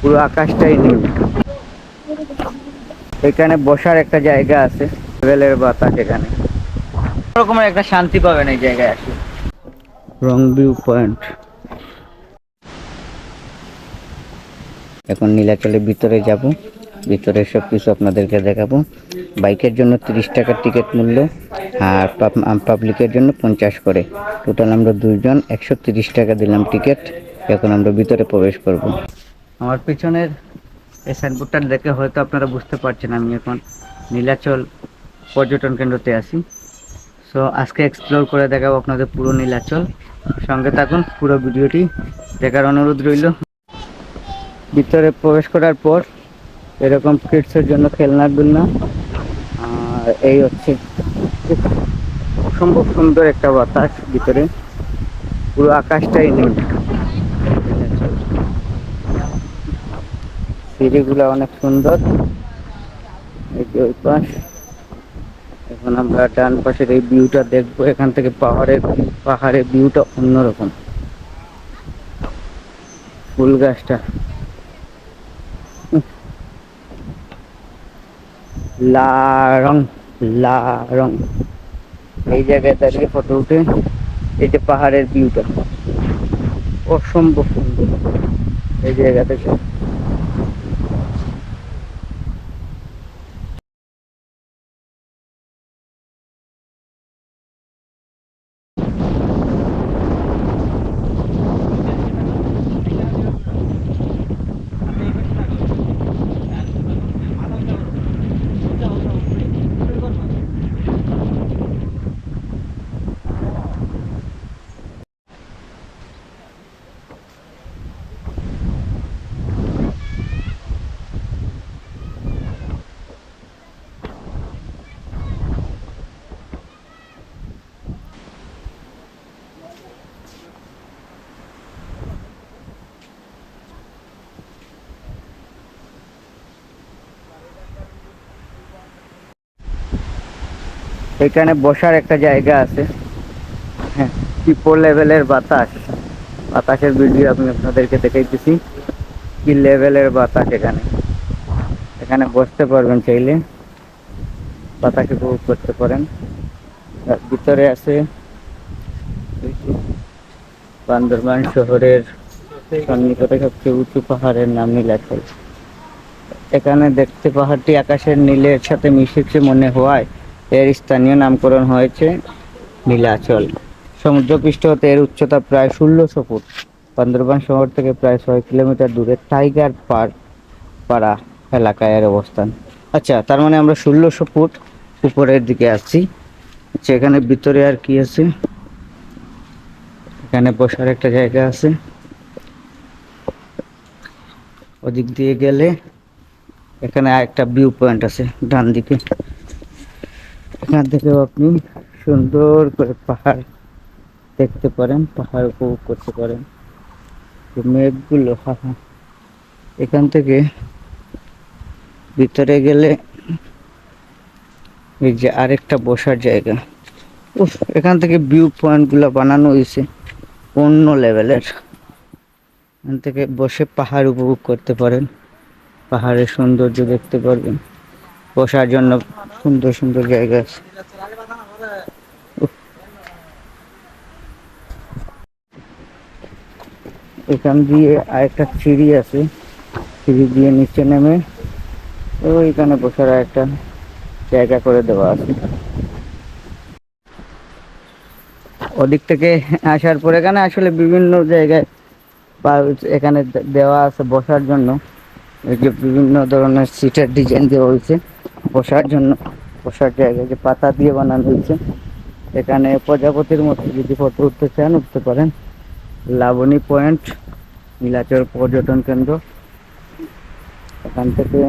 পুরো আকাশটাই নীল এখানে বসার একটা জায়গা আছে রেলের বাতাস এখানে। রকমের একটা শান্তি পাবেন এই জায়গায় আসলে। রং ভিউ পয়েন্ট এখন নীলাচলের ভিতরে যাব। ভিতরে সব কিছু আপনাদেরকে দেখাবো। বাইকের জন্য তিরিশ টাকার টিকিট মূল্য, আর পাবলিকের জন্য পঞ্চাশ করে। টোটাল আমরা দুইজন, একশো তিরিশ টাকা দিলাম টিকিট এখন আমরা ভিতরে প্রবেশ করব। আমার পিছনের এই সাইনবোর্ডটা দেখে হয়তো আপনারা বুঝতে পারছেন, আমি এখন নীলাচল পর্যটন কেন্দ্রতে আসি সো আজকে এক্সপ্লোর করে দেখাবো আপনাদের পুরো নীলাচল। সঙ্গে থাকুন, পুরো ভিডিওটি দেখার অনুরোধ রইল। ভিতরে প্রবেশ করার পর এরকম কিডসের জন্য খেলনার দুলনা। আর এই হচ্ছে অসম্ভব সুন্দর একটা বাতাস ভিতরে। পুরো আকাশটাই নীল। সিঁড়িগুলো অনেক সুন্দর। এখন আমরা ডান পাশের এই ভিউটা দেখব। এখান থেকে পাহাড়ের পাহাড়ের ভিউটা অন্যরকম। ফুল গাছটা। লারং লারং এই জায়গায় দাঁড়িয়ে ফটো উঠে এই যে পাহাড়ের ভিউটা অসম্ভব সুন্দর। এই জায়গা থেকে এখানে বসার একটা জায়গা আছে। হ্যাঁ লেভেলের বাতাস। বাতাসের ভিডিও আমি আপনাদেরকে দেখাইতেছি। কি লেভেলের বাতাস এখানে। এখানে বসতে পারবেন চাইলে। বাতাস উপভোগ করতে পারেন। ভিতরে আছে বান্দরবান শহরের সন্নিকটে সবচেয়ে উঁচু পাহাড়ের নাম নীলাচল। এখানে দেখতে পাহাড়টি আকাশের নীলের সাথে মিশেছে মনে হওয়ায়। এর স্থানীয় নামকরণ হয়েছে নীলাচল। সমুদ্রপৃষ্ঠ হতে এর উচ্চতা প্রায় ষোলোশো ফুট। বান্দরবান শহর থেকে প্রায় ছয় কিলোমিটার দূরে টাইগার পার্ক পাড়া এলাকায় এর অবস্থান। আচ্ছা তার মানে আমরা ষোলোশো ফুট উপরের দিকে আসছি আচ্ছা এখানে ভিতরে আর কি আছে? এখানে বসার একটা জায়গা আছে। ওদিক দিয়ে গেলে এখানে একটা ভিউ পয়েন্ট আছে ডান দিকে এখান থেকেও আপনি সুন্দর করে পাহাড় দেখতে পারেন, পাহাড় উপভোগ করতে পারেন। মেঘগুলো। এখান থেকে ভিতরে গেলে এই যে আরেকটা বসার জায়গা। উফ, এখান থেকে ভিউ পয়েন্টগুলো বানানো হয়েছে অন্য লেভেলের এখান থেকে বসে পাহাড় উপভোগ করতে পারেন। পাহাড়ের সৌন্দর্য দেখতে পারবেন। বসার জন্য সুন্দর সুন্দর জায়গা আছে। এখান দিয়ে আরেকটা সিঁড়ি আছে। সিঁড়ি দিয়ে নিচে নেমে ওইখানে বসার একটা জায়গা করে দেওয়া আছে। ওদিক থেকে আসার পর এখানে আসলে বিভিন্ন জায়গায় এখানে দেওয়া আছে বসার জন্য। এই যে বিভিন্ন ধরনের সিটের ডিজাইন দেওয়া হয়েছে। বসার জন্য, বসার জায়গা যে পাতা দিয়ে বানানো হয়েছে। এখানে প্রজাপতির মতো যদি ফটো উঠতে চান, উঠতে পারেন। লাবণী পয়েন্ট, নীলাচল পর্যটন কেন্দ্র। এখান থেকে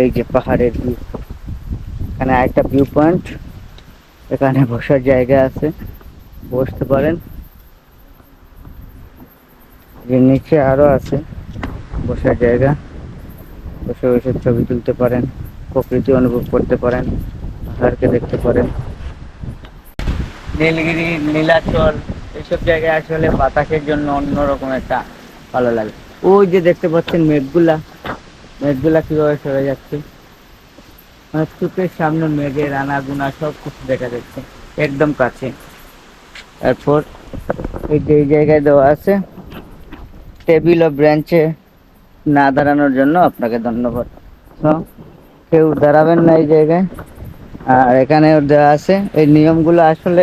এই যে পাহাড়ের ভিউ এখানে আরেকটা ভিউ পয়েন্ট এখানে বসার জায়গা আছে। বসতে পারেন। এর নিচে আরও আছে। বসার জায়গা। বসে বসে ছবি তুলতে পারেন, প্রকৃতি অনুভব করতে পারেন, পাহাড়কে দেখতে পারেন। নীলগিরি, নীলাচল এইসব জায়গায় আসলে বাতাসের জন্য অন্যরকম একটা ভালো লাগে। ওই যে দেখতে পাচ্ছেন মেঘগুলা। মেঘগুলা কীভাবে সরে যাচ্ছে? মানে চোখের সামনে মেঘের আনা গুনা সব কিছু দেখা যাচ্ছে, একদম কাছে। এরপর এই যে এই জায়গায় দেওয়া আছে, টেবিল ও ব্রেঞ্চে না দাঁড়ানোর জন্য আপনাকে ধন্যবাদ। কেউ দাঁড়াবেন না এই জায়গায়। আর এখানে দেওয়া আছে, এই নিয়মগুলো আসলে,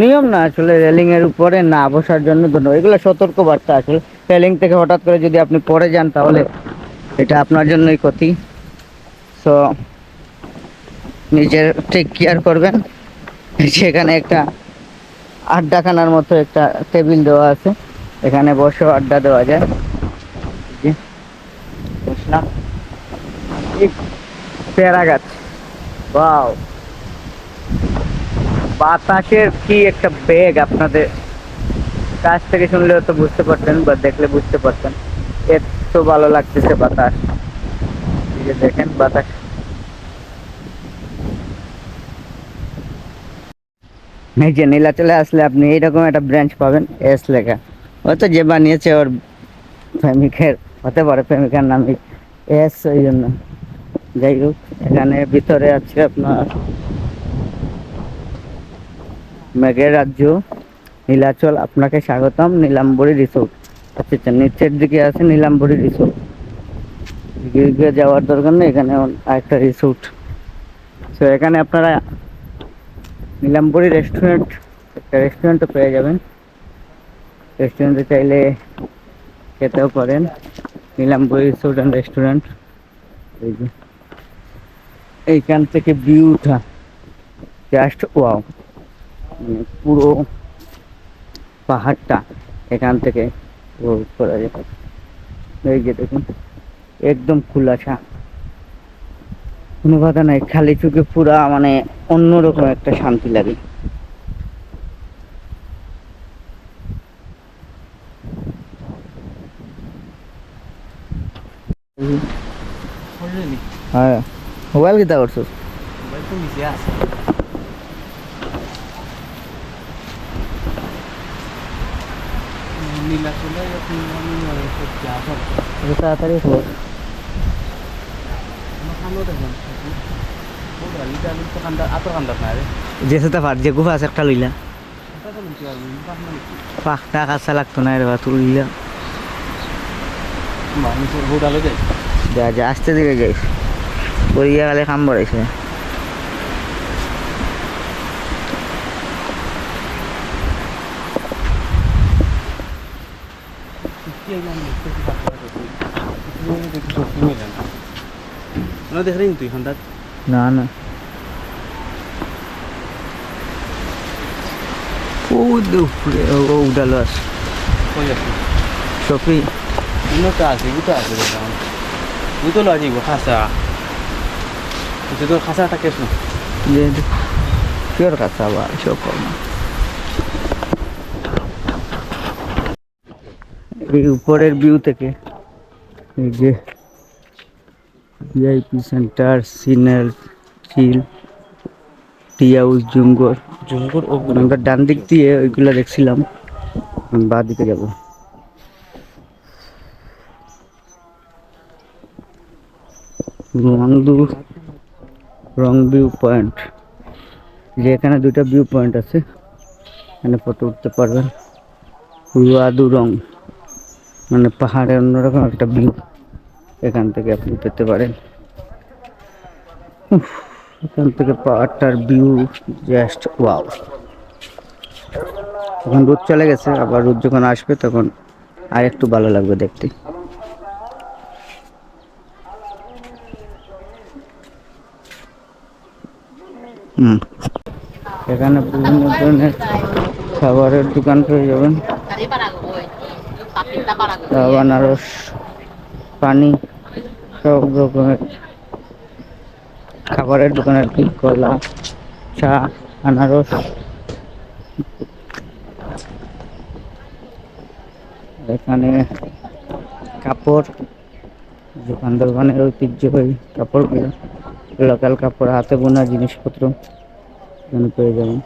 নিয়ম না, আসলে রেলিং এর উপরে না বসার জন্য ধন্যবাদ এগুলো সতর্ক বার্তা আসলে। রেলিং থেকে হঠাৎ করে যদি আপনি পড়ে যান তাহলে এটা আপনার জন্যই ক্ষতি। সো নিজের টেক কেয়ার করবেন। সেখানে একটা আড্ডাখানার মতো একটা টেবিল দেওয়া আছে। এখানে বসেও আড্ডা দেওয়া যায়। এই পেয়ারা গাছ। বাও বাতাসের কি একটা বেগ আপনাদের? কাছ থেকে শুনলেও তো বুঝতে পারতেন বা দেখলে বুঝতে পারতেন। এত ভালো লাগতেছে বাতাস। দেখেন বাতাস। এই নীলাচলে আসলে আপনি এইরকম একটা ব্রাঞ্চ পাবেন এস লেখা। হয়তো যে বানিয়েছে ওর প্রেমিকের, হতে পারে প্রেমিকার নাম এস ওই জন্য। যাই হোক, এখানে ভিতরে আছে আপনার মেঘের রাজ্য, নীলাচল। আপনাকে স্বাগতম, নীলাম্বরী রিসোর্ট। আচ্ছা আচ্ছা নিচের দিকে আছে নীলাম্বরী রিসোর্ট। দিকে যাওয়ার দরকার নেই, এখানে একটা রিসোর্ট। তো এখানে আপনারা নীলাম্বরী রেস্টুরেন্ট, একটা রেস্টুরেন্টও পেয়ে যাবেন। রেস্টুরেন্টে চাইলে খেতেও পারেন। নীলাম্বরী অ্যান্ড রেস্টুরেন্ট এই যে। এইখান থেকে ভিউটা জাস্ট ওয়াও পুরো পাহাড়টা এখান থেকে করা যায়। এই যে দেখুন, একদম খোলাসা। কোনো কথা নাই, খালি চোখে পুরা মানে অন্যরকম একটা শান্তি লাগে। হ্যাঁ। মোবাইল কিতা তাড়াতাড়ি খবর। রে। যে যে গুফা আছে একটা লইলা। পাখটা কাঁচা লাগতো না রে বা তুলিলা মানুষের হোটালে যাই যা যা আস্তে দিকে যাইস পড়িয়া গেলে কাম বাড়াইছে। না না। উঠালো আছে সফি আছে আছে দেখলাম উটো লো আজি খাসা তোর সব কর্ম এই উপরের ভিউ থেকে এই যে ভিআইপি সেন্টার সিনাল চিল টি হাউস আমরা ডান দিক দিয়ে ওইগুলো দেখছিলাম বা দিকে যাব রংদু রং ভিউ পয়েন্ট। যে এখানে দুটো ভিউ পয়েন্ট আছে, এখানে ফটো উঠতে পারবেন। রুয়াদু রং মানে পাহাড়ের অন্যরকম একটা ভিউ এখান থেকে আপনি পেতে পারেন। এখান থেকে পাহাড়টার ভিউ জাস্ট ওয়াও। এখন রোদ চলে গেছে, আবার রোদ যখন আসবে, তখন আর একটু ভালো লাগবে দেখতে। এখানে বিভিন্ন ধরনের খাবারের দোকান পেয়ে যাবেন। আনারস, পানি, সব রকমের খাবারের দোকান আর কি, কলা, চা, আনারস। এখানে কাপড় যে বান্দরবানের ঐতিহ্যবাহী কাপড়গুলো। লোকাল কাপড় হাতে বোনা জিনিসপত্র পেয়ে যাবেন।